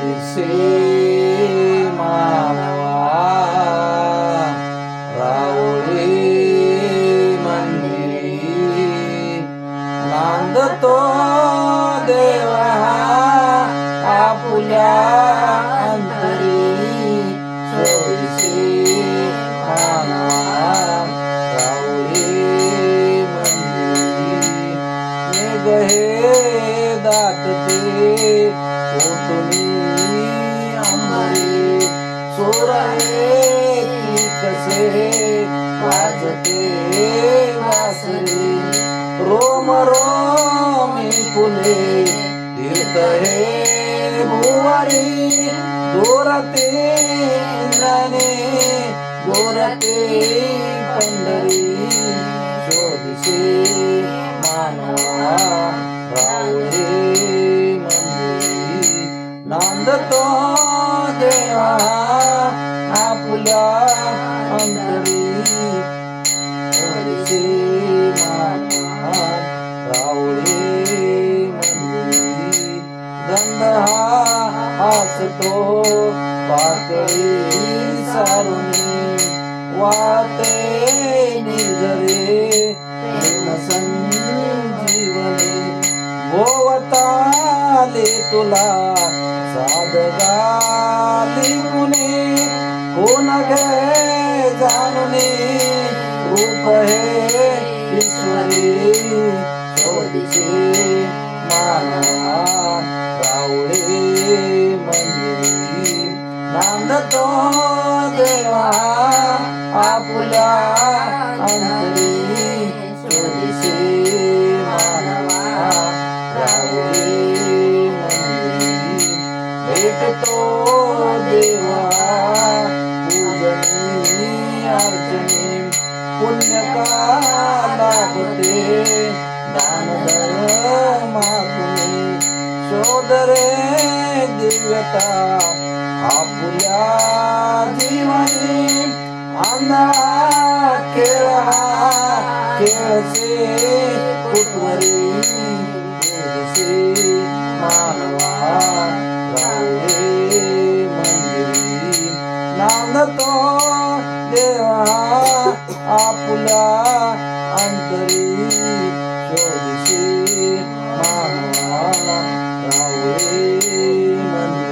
शोधिसे मानवा रावळे मंदिरी नांदतो देवा आपुल्या अंतरी शोधिसे मानवा दाटते सोराहे की कसे वाजते वासरी रोम रोमी फुले तीर्थ हे भुवारी दोरते इंद्राने गोरते पंढरी शोधसे मानवा रावळे मंदिरी नांदतो देवा. आपुल्या अंतरी शोधिसे रावळे मंदिरी गंध हा हसतो पातळी सारुणी वाते निर्जरे संजीवने गोवताले तुला साधगाली पुणे कोण घे जाणुने रूप हे ईश्वरी शोधिसे मानवा रावळे मंदिरी. नांदतो देवा आपुल्या अंतरी शोधिसे देवा पूजनी अर्चनी पुण्य का लाभते दान धर्मातुनी शोध रे दिव्यता आपुल्या जीवनी अंधा खेळ हा कुटवरी नांदतो देवा आपला अंतरी शोधशी मानवा रावळे मंदिरी.